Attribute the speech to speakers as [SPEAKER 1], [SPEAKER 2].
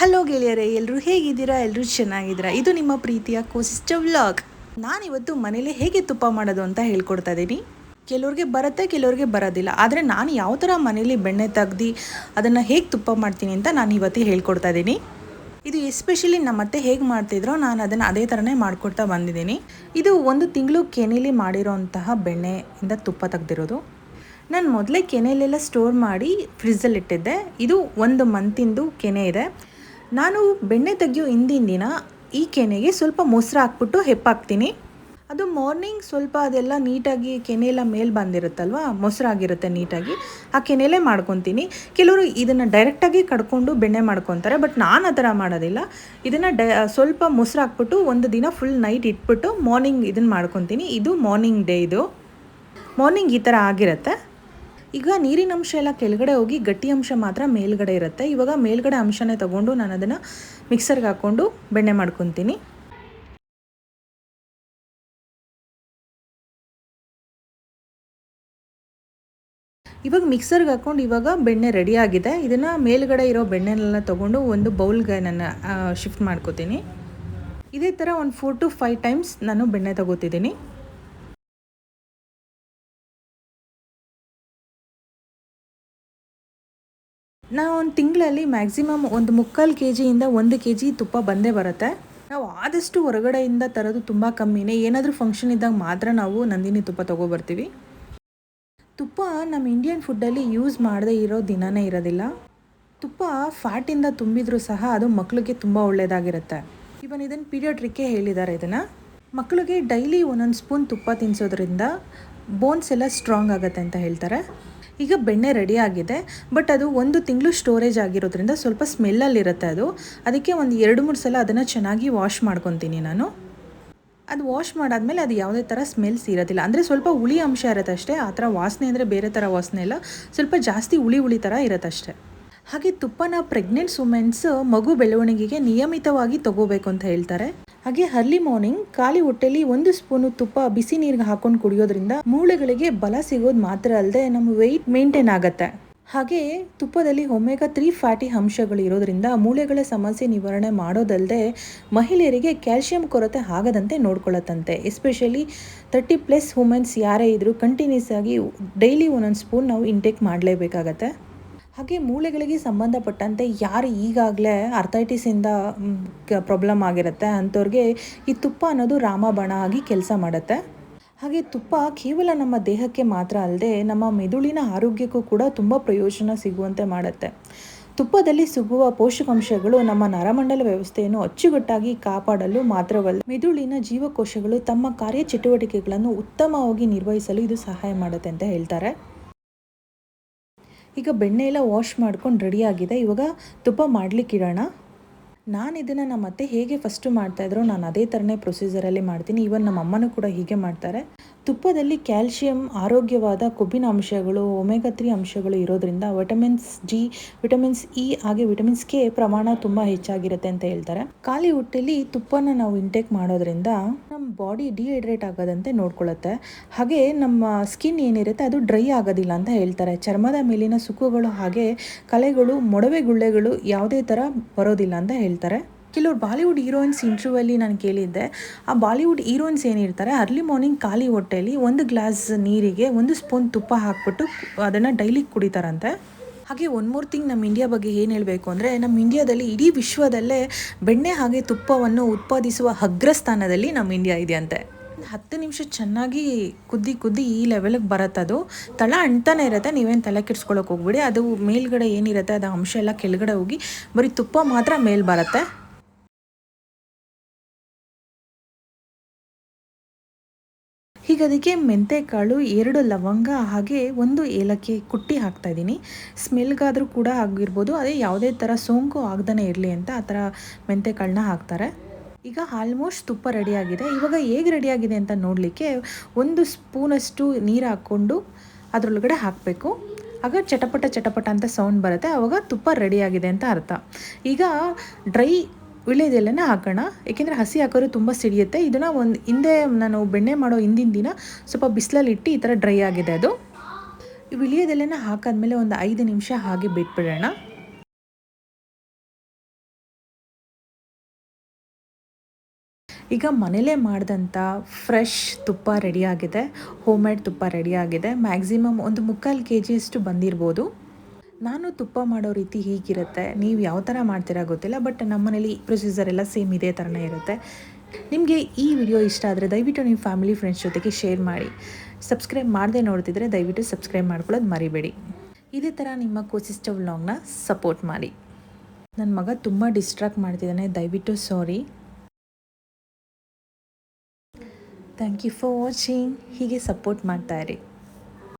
[SPEAKER 1] Hello ಗೆಳೆಯರೇ ಎಲ್ಲರೂ ಹೇಗಿದ್ದೀರಾ? ಎಲ್ಲರೂ ಚೆನ್ನಾಗಿದ್ದೀರಾ? ಇದು ನಿಮ್ಮ ಪ್ರೀತಿಯ ಕೋಸಿಸ್ಟ ವ್ಲಾಗ್. ನಾನಿವತ್ತು ಮನೇಲಿ ಹೇಗೆ ತುಪ್ಪ ಮಾಡೋದು ಅಂತ ಹೇಳ್ಕೊಡ್ತಾ ಇದ್ದೀನಿ. ಕೆಲವ್ರಿಗೆ ಬರುತ್ತೆ, ಕೆಲವ್ರಿಗೆ ಬರೋದಿಲ್ಲ. ಆದರೆ ನಾನು ಯಾವ ಥರ ಮನೇಲಿ ಬೆಣ್ಣೆ ತೆಗ್ದು ಅದನ್ನು ಹೇಗೆ ತುಪ್ಪ ಮಾಡ್ತೀನಿ ಅಂತ ನಾನು ಇವತ್ತು ಹೇಳ್ಕೊಡ್ತಾ ಇದ್ದೀನಿ. ಇದು ಎಸ್ಪೆಷಲಿ ನಮ್ಮ ಅತ್ತೆ ಹೇಗೆ ಮಾಡ್ತಿದ್ರೋ, ನಾನು ಅದನ್ನು ಅದೇ ಥರನೇ ಮಾಡ್ಕೊಡ್ತಾ ಬಂದಿದ್ದೀನಿ. ಇದು ಒಂದು ತಿಂಗಳು ಕೆನೆಯಲ್ಲಿ ಮಾಡಿರೋಂತಹ ಬೆಣ್ಣೆಯಿಂದ ತುಪ್ಪ ತೆಗ್ದಿರೋದು. ನಾನು ಮೊದಲೇ ಕೆನೆಯಲ್ಲೆಲ್ಲ ಸ್ಟೋರ್ ಮಾಡಿ ಫ್ರಿಜ್ಜಲ್ಲಿ ಇಟ್ಟಿದ್ದೆ. ಇದು ಒಂದು ಮಂತಿಂದು ಕೆನೆ ಇದೆ. ನಾನು ಬೆಣ್ಣೆ ತೆಗೆಯೋ ಹಿಂದಿನ ದಿನ ಈ ಕೆನೆಗೆ ಸ್ವಲ್ಪ ಮೊಸರು ಹಾಕ್ಬಿಟ್ಟು ಹೆಪ್ಪಾಕ್ತೀನಿ. ಅದು ಮಾರ್ನಿಂಗ್ ಸ್ವಲ್ಪ ಅದೆಲ್ಲ ನೀಟಾಗಿ ಕೆನೆ ಎಲ್ಲ ಮೇಲೆ ಬಂದಿರುತ್ತಲ್ವ ಮೊಸರಾಗಿರುತ್ತೆ ನೀಟಾಗಿ, ಆ ಕೆನೆಲೇ ಮಾಡ್ಕೊತೀನಿ. ಕೆಲವರು ಇದನ್ನು ಡೈರೆಕ್ಟಾಗಿ ಕಡ್ಕೊಂಡು ಬೆಣ್ಣೆ ಮಾಡ್ಕೊತಾರೆ ಬಟ್ ನಾನು ಆ ಥರ ಮಾಡೋದಿಲ್ಲ. ಇದನ್ನು ಡ, ಸ್ವಲ್ಪ ಮೊಸರು ಹಾಕ್ಬಿಟ್ಟು ಒಂದು ದಿನ ಫುಲ್ ನೈಟ್ ಇಟ್ಬಿಟ್ಟು ಮಾರ್ನಿಂಗ್ ಇದನ್ನು ಮಾಡ್ಕೊತೀನಿ. ಇದು ಮಾರ್ನಿಂಗ್ ಡೇ ಇದು. ಮಾರ್ನಿಂಗ್ ಈ ಥರ ಆಗಿರುತ್ತೆ. ಈಗ ನೀರಿನ ಅಂಶ ಎಲ್ಲ ಕೆಳಗಡೆ ಹೋಗಿ ಗಟ್ಟಿ ಅಂಶ ಮಾತ್ರ ಮೇಲ್ಗಡೆ ಇರುತ್ತೆ. ಇವಾಗ ಮೇಲ್ಗಡೆ ಅಂಶನೇ ತಗೊಂಡು ನಾನು ಅದನ್ನು ಮಿಕ್ಸರ್ಗೆ ಹಾಕ್ಕೊಂಡು ಬೆಣ್ಣೆ ಮಾಡ್ಕೊತೀನಿ. ಇವಾಗ ಮಿಕ್ಸರ್ಗೆ ಹಾಕ್ಕೊಂಡು ಇವಾಗ ಬೆಣ್ಣೆ ರೆಡಿ ಆಗಿದೆ. ಇದನ್ನು ಮೇಲ್ಗಡೆ ಇರೋ ಬೆಣ್ಣೆನೆಲ್ಲ ತೊಗೊಂಡು ಒಂದು ಬೌಲ್ಗೆ ನಾನು ಶಿಫ್ಟ್ ಮಾಡ್ಕೋತೀನಿ. ಇದೇ ಥರ ಒಂದು ಫೋರ್ ಟು ಫೈವ್ ಟೈಮ್ಸ್ ನಾನು ಬೆಣ್ಣೆ ತಗೋತಿದ್ದೀನಿ. ನಾವು ಒಂದು ತಿಂಗಳಲ್ಲಿ ಮ್ಯಾಕ್ಸಿಮಮ್ ಒಂದು ಮುಕ್ಕಾಲು ಕೆ ಜಿಯಿಂದ ಒಂದು ಕೆ ಜಿ ತುಪ್ಪ ಬಂದೇ ಬರುತ್ತೆ. ನಾವು ಆದಷ್ಟು ಹೊರಗಡೆಯಿಂದ ತರೋದು ತುಂಬ ಕಮ್ಮಿನೇ. ಏನಾದರೂ ಫಂಕ್ಷನ್ ಇದ್ದಾಗ ಮಾತ್ರ ನಾವು ನಂದಿನಿ ತುಪ್ಪ ತೊಗೊಬರ್ತೀವಿ. ತುಪ್ಪ ನಮ್ಮ ಇಂಡಿಯನ್ ಫುಡ್ಡಲ್ಲಿ ಯೂಸ್ ಮಾಡದೇ ಇರೋ ದಿನವೇ ಇರೋದಿಲ್ಲ. ತುಪ್ಪ ಫ್ಯಾಟಿಂದ ತುಂಬಿದರೂ ಸಹ ಅದು ಮಕ್ಕಳಿಗೆ ತುಂಬ ಒಳ್ಳೆಯದಾಗಿರುತ್ತೆ ಇವನ್ ಇದನ್ನು ಪೀರಿಯಾಟ್ರಿಕ್ಕೇ ಹೇಳಿದ್ದಾರೆ ಇದನ್ನು. ಮಕ್ಕಳಿಗೆ ಡೈಲಿ ಒಂದೊಂದು ಸ್ಪೂನ್ ತುಪ್ಪ ತಿನ್ನಿಸೋದ್ರಿಂದ ಬೋನ್ಸ್ ಎಲ್ಲ ಸ್ಟ್ರಾಂಗ್ ಆಗುತ್ತೆ ಅಂತ ಹೇಳ್ತಾರೆ. ಈಗ ಬೆಣ್ಣೆ ರೆಡಿ ಆಗಿದೆ ಬಟ್ ಅದು ಒಂದು ತಿಂಗಳು ಸ್ಟೋರೇಜ್ ಆಗಿರೋದ್ರಿಂದ ಸ್ವಲ್ಪ ಸ್ಮೆಲ್ಲಲ್ಲಿರುತ್ತೆ ಅದು. ಅದಕ್ಕೆ ಒಂದು ಎರಡು ಮೂರು ಸಲ ಅದನ್ನು ಚೆನ್ನಾಗಿ ವಾಶ್ ಮಾಡ್ಕೊತೀನಿ ನಾನು. ಅದು ವಾಶ್ ಮಾಡಾದಮೇಲೆ ಅದು ಯಾವುದೇ ಥರ ಸ್ಮೆಲ್ಸ್ ಇರೋದಿಲ್ಲ. ಅಂದರೆ ಸ್ವಲ್ಪ ಹುಳಿ ಅಂಶ ಇರುತ್ತೆ ಅಷ್ಟೇ, ಆ ಥರ ವಾಸನೆ ಅಂದರೆ ಬೇರೆ ಥರ ವಾಸನೆ ಇಲ್ಲ. ಸ್ವಲ್ಪ ಜಾಸ್ತಿ ಹುಳಿ ಹುಳಿ ಥರ ಇರುತ್ತಷ್ಟೇ ಹಾಗೆ ತುಪ್ಪನ ಪ್ರೆಗ್ನೆಂಟ್ಸ್ ವುಮೆನ್ಸ್ ಮಗು ಬೆಳವಣಿಗೆಗೆ ನಿಯಮಿತವಾಗಿ ತಗೋಬೇಕು ಅಂತ ಹೇಳ್ತಾರೆ. ಹಾಗೆ ಅರ್ಲಿ ಮಾರ್ನಿಂಗ್ ಖಾಲಿ ಹೊಟ್ಟೆಲಿ ಒಂದು ಸ್ಪೂನು ತುಪ್ಪ ಬಿಸಿ ನೀರಿಗೆ ಹಾಕೊಂಡು ಕುಡಿಯೋದ್ರಿಂದ ಮೂಳೆಗಳಿಗೆ ಬಲ ಸಿಗೋದು ಮಾತ್ರ ಅಲ್ಲದೆ ನಮ್ಮ ವೆಯ್ಟ್ ಮೇಂಟೈನ್ ಆಗುತ್ತೆ. ಹಾಗೆ ತುಪ್ಪದಲ್ಲಿ ಒಮೆಗಾ ತ್ರೀ ಫ್ಯಾಟಿ ಅಂಶಗಳು ಇರೋದ್ರಿಂದ ಮೂಳೆಗಳ ಸಮಸ್ಯೆ ನಿವಾರಣೆ ಮಾಡೋದಲ್ಲದೆ ಮಹಿಳೆಯರಿಗೆ ಕ್ಯಾಲ್ಶಿಯಂ ಕೊರತೆ ಆಗದಂತೆ ನೋಡ್ಕೊಳ್ಳತ್ತಂತೆ. ಎಸ್ಪೆಷಲಿ ತರ್ಟಿ ಪ್ಲಸ್ ವುಮೆನ್ಸ್ ಯಾರೇ ಇದ್ದರೂ ಕಂಟಿನ್ಯೂಸ್ ಆಗಿ ಡೈಲಿ ಒಂದೊಂದು ಸ್ಪೂನ್ ನಾವು ಇಂಟೇಕ್ ಮಾಡಲೇಬೇಕಾಗತ್ತೆ. ಹಾಗೆ ಮೂಳೆಗಳಿಗೆ ಸಂಬಂಧಪಟ್ಟಂತೆ ಯಾರು ಈಗಾಗಲೇ ಅರ್ಥೈಟಿಸಿಂದ ಪ್ರಾಬ್ಲಮ್ ಆಗಿರುತ್ತೆ ಅಂಥವ್ರಿಗೆ ಈ ತುಪ್ಪ ಅನ್ನೋದು ರಾಮಬಾಣ ಆಗಿ ಕೆಲಸ ಮಾಡುತ್ತೆ. ಹಾಗೆ ತುಪ್ಪ ಕೇವಲ ನಮ್ಮ ದೇಹಕ್ಕೆ ಮಾತ್ರ ಅಲ್ಲದೆ ನಮ್ಮ ಮೆದುಳಿನ ಆರೋಗ್ಯಕ್ಕೂ ಕೂಡ ತುಂಬ ಪ್ರಯೋಜನ ಸಿಗುವಂತೆ ಮಾಡುತ್ತೆ. ತುಪ್ಪದಲ್ಲಿ ಸಿಗುವ ಪೋಷಕಾಂಶಗಳು ನಮ್ಮ ನರಮಂಡಲ ವ್ಯವಸ್ಥೆಯನ್ನು ಅಚ್ಚುಕಟ್ಟಾಗಿ ಕಾಪಾಡಲು ಮಾತ್ರವಲ್ಲ, ಮೆದುಳಿನ ಜೀವಕೋಶಗಳು ತಮ್ಮ ಕಾರ್ಯಚಟುವಟಿಕೆಗಳನ್ನು ಉತ್ತಮವಾಗಿ ನಿರ್ವಹಿಸಲು ಇದು ಸಹಾಯ ಮಾಡುತ್ತೆ ಅಂತ ಹೇಳ್ತಾರೆ. ಈಗ ಬೆಣ್ಣೆ ಎಲ್ಲ ವಾಶ್ ಮಾಡ್ಕೊಂಡು ರೆಡಿ ಆಗಿದೆ. ಇವಾಗ ತುಪ್ಪ ಮಾಡಲಿಕ್ಕೆ ಇಡೋಣ. ನಾನು ಇದನ್ನು ನಮ್ಮ ಅತ್ತೆ ಹೇಗೆ ಫಸ್ಟು ಮಾಡ್ತಾಯಿದ್ರು ನಾನು ಅದೇ ಥರನೇ ಪ್ರೊಸೀಜರಲ್ಲಿ ಮಾಡ್ತೀನಿ. ಈವನ್ ನಮ್ಮ ಅಮ್ಮನೂ ಕೂಡ ಹೀಗೆ ಮಾಡ್ತಾರೆ. ತುಪ್ಪದಲ್ಲಿ ಕ್ಯಾಲ್ಶಿಯಂ ಆರೋಗ್ಯವಾದ ಕೊಬ್ಬಿನ ಅಂಶಗಳು, ಒಮೆಗಾ ತ್ರೀ ಅಂಶಗಳು ಇರೋದ್ರಿಂದ ವಿಟಮಿನ್ಸ್ ಜಿ ವಿಟಮಿನ್ಸ್ ಇ ಹಾಗೆ ವಿಟಮಿನ್ಸ್ ಕೆ ಪ್ರಮಾಣ ತುಂಬ ಹೆಚ್ಚಾಗಿರುತ್ತೆ ಅಂತ ಹೇಳ್ತಾರೆ. ಖಾಲಿ ಹೊಟ್ಟೆಲಿ ತುಪ್ಪನ ನಾವು ಇಂಟೇಕ್ ಮಾಡೋದ್ರಿಂದ ನಮ್ಮ ಬಾಡಿ ಡಿಹೈಡ್ರೇಟ್ ಆಗೋದಂತೆ ನೋಡ್ಕೊಳ್ಳುತ್ತೆ ಹಾಗೆ ನಮ್ಮ ಸ್ಕಿನ್ ಏನಿರುತ್ತೆ ಅದು ಡ್ರೈ ಆಗೋದಿಲ್ಲ ಅಂತ ಹೇಳ್ತಾರೆ. ಚರ್ಮದ ಮೇಲಿನ ಸುಕ್ಕುಗಳು ಹಾಗೆ ಕಲೆಗಳು, ಮೊಡವೆ ಗುಳ್ಳೆಗಳು ಯಾವುದೇ ಥರ ಬರೋದಿಲ್ಲ ಅಂತ ಹೇಳ್ತಾರೆ. ಕೆಲವರು ಬಾಲಿವುಡ್ ಹೀರೋಯಿನ್ಸ್ ಇಂಟ್ರ್ಯೂವಲ್ಲಿ ನಾನು ಕೇಳಿದ್ದೆ. ಆ ಬಾಲಿವುಡ್ ಹೀರೋಯಿನ್ಸ್ ಏನಿರ್ತಾರೆ ಅರ್ಲಿ ಮಾರ್ನಿಂಗ್ ಖಾಲಿ ಹೊಟ್ಟೆಯಲ್ಲಿ ಒಂದು ಗ್ಲಾಸ್ ನೀರಿಗೆ ಒಂದು ಸ್ಪೂನ್ ತುಪ್ಪ ಹಾಕ್ಬಿಟ್ಟು ಅದನ್ನು ಡೈಲಿ ಕುಡಿತಾರಂತೆ. ಹಾಗೆ ಒನ್ ಮೋರ್ ಥಿಂಗ್ ನಮ್ಮ ಇಂಡಿಯಾ ಬಗ್ಗೆ ಏನು ಹೇಳಬೇಕು ಅಂದರೆ ನಮ್ಮ ಇಂಡಿಯಾದಲ್ಲಿ ಇಡೀ ವಿಶ್ವದಲ್ಲೇ ಬೆಣ್ಣೆ ಹಾಗೆ ತುಪ್ಪವನ್ನು ಉತ್ಪಾದಿಸುವ ಅಗ್ರಸ್ಥಾನದಲ್ಲಿ ನಮ್ಮ ಇಂಡಿಯಾ ಇದೆಯಂತೆ. ಹತ್ತು ನಿಮಿಷ ಚೆನ್ನಾಗಿ ಕುದ್ದಿ ಕುದ್ದಿ ಈ ಲೆವೆಲಿಗೆ ಬರುತ್ತದು. ತಳ ಅಂಟಾನೆ ಇರುತ್ತೆ, ನೀವೇನು ತಲೆ ಕೆಡ್ಸ್ಕೊಳಕ್ಕೆ ಹೋಗ್ಬಿಡಿ. ಅದು ಮೇಲ್ಗಡೆ ಏನಿರುತ್ತೆ, ಅದು ಅಂಶ ಎಲ್ಲ ಕೆಳಗಡೆ ಹೋಗಿ ಬರೀ ತುಪ್ಪ ಮಾತ್ರ ಮೇಲೆ ಬರುತ್ತೆ. ಈಗ ಅದಕ್ಕೆ ಮೆಂತೆಕಾಳು ಎರಡು ಲವಂಗ ಹಾಗೆ ಒಂದು ಏಲಕ್ಕಿ ಕುಟ್ಟಿ ಹಾಕ್ತಾ ಇದ್ದೀನಿ. ಸ್ಮೆಲ್ಗಾದರೂ ಕೂಡ ಆಗಿರ್ಬೋದು, ಅದೇ ಯಾವುದೇ ಥರ ಸೋಂಕು ಆಗ್ದೇ ಇರಲಿ ಅಂತ ಆ ಥರ ಮೆಂತೆಕಾಳನ್ನ ಹಾಕ್ತಾರೆ. ಈಗ ಆಲ್ಮೋಸ್ಟ್ ತುಪ್ಪ ರೆಡಿಯಾಗಿದೆ. ಇವಾಗ ಹೇಗೆ ರೆಡಿಯಾಗಿದೆ ಅಂತ ನೋಡಲಿಕ್ಕೆ ಒಂದು ಸ್ಪೂನಷ್ಟು ನೀರು ಹಾಕ್ಕೊಂಡು ಅದರೊಳಗಡೆ ಹಾಕಬೇಕು. ಆಗ ಚಟಪಟ ಚಟಪಟ ಅಂತ ಸೌಂಡ್ ಬರುತ್ತೆ. ಆವಾಗ ತುಪ್ಪ ರೆಡಿಯಾಗಿದೆ ಅಂತ ಅರ್ಥ. ಈಗ ಡ್ರೈ ವಿಳೆದೆಲೆನ ಹಾಕೋಣ. ಏಕೆಂದರೆ ಹಸಿ ಹಾಕೋರು ತುಂಬ ಸಿಡಿಯುತ್ತೆ. ಇದನ್ನು ಒಂದು ಹಿಂದೆ ನಾನು ಬೆಣ್ಣೆ ಮಾಡೋ ಹಿಂದಿನ ದಿನ ಸ್ವಲ್ಪ ಬಿಸಿಲಲ್ಲಿಟ್ಟು ಈ ಥರ ಡ್ರೈ ಆಗಿದೆ ಅದು. ವಿಳಿಯೋದೆಲೆನ ಹಾಕಾದ್ಮೇಲೆ ಒಂದು ಐದು ನಿಮಿಷ ಹಾಗೆ ಬಿಟ್ಬಿಡೋಣ. ಈಗ ಮನೇಲೇ ಮಾಡಿದಂಥ ಫ್ರೆಶ್ ತುಪ್ಪ ರೆಡಿಯಾಗಿದೆ ಹೋಮ್ ಮೇಡ್ ತುಪ್ಪ ರೆಡಿಯಾಗಿದೆ ಮ್ಯಾಕ್ಸಿಮಮ್ ಒಂದು ಮುಕ್ಕಾಲು ಕೆ ಜಿಯಷ್ಟು ಬಂದಿರ್ಬೋದು. ನಾನು ತುಪ್ಪ ಮಾಡೋ ರೀತಿ ಹೀಗಿರುತ್ತೆ, ನೀವು ಯಾವ ಥರ ಮಾಡ್ತೀರಾ ಗೊತ್ತಿಲ್ಲ ಬಟ್ ನಮ್ಮನೇಲಿ ಪ್ರೊಸೀಜರ್ ಎಲ್ಲ ಸೇಮ್ ಇದೇ ಥರನೇ ಇರುತ್ತೆ. ನಿಮಗೆ ಈ ವಿಡಿಯೋ ಇಷ್ಟ ಆದರೆ ದಯವಿಟ್ಟು ನಿಮ್ಮ ಫ್ಯಾಮಿಲಿ ಫ್ರೆಂಡ್ಸ್ ಜೊತೆಗೆ ಶೇರ್ ಮಾಡಿ. ಸಬ್ಸ್ಕ್ರೈಬ್ ಮಾಡದೆ ನೋಡ್ತಿದ್ರೆ ದಯವಿಟ್ಟು ಸಬ್ಸ್ಕ್ರೈಬ್ ಮಾಡ್ಕೊಳ್ಳೋದು ಮರಿಬೇಡಿ. ಇದೇ ಥರ ನಿಮ್ಮ ಕೋಸಿಸ್ಟವ್ ವ್ಲಾಗ್ನ ಸಪೋರ್ಟ್ ಮಾಡಿ. ನನ್ನ ಮಗ ತುಂಬ ಡಿಸ್ಟ್ರಾಕ್ಟ್ ಮಾಡ್ತಿದ್ದಾನೆ, ದಯವಿಟ್ಟು sorry thank you for watching ಹೀಗೆ ಸಪೋರ್ಟ್ ಮಾಡ್ತಾಯಿರಿ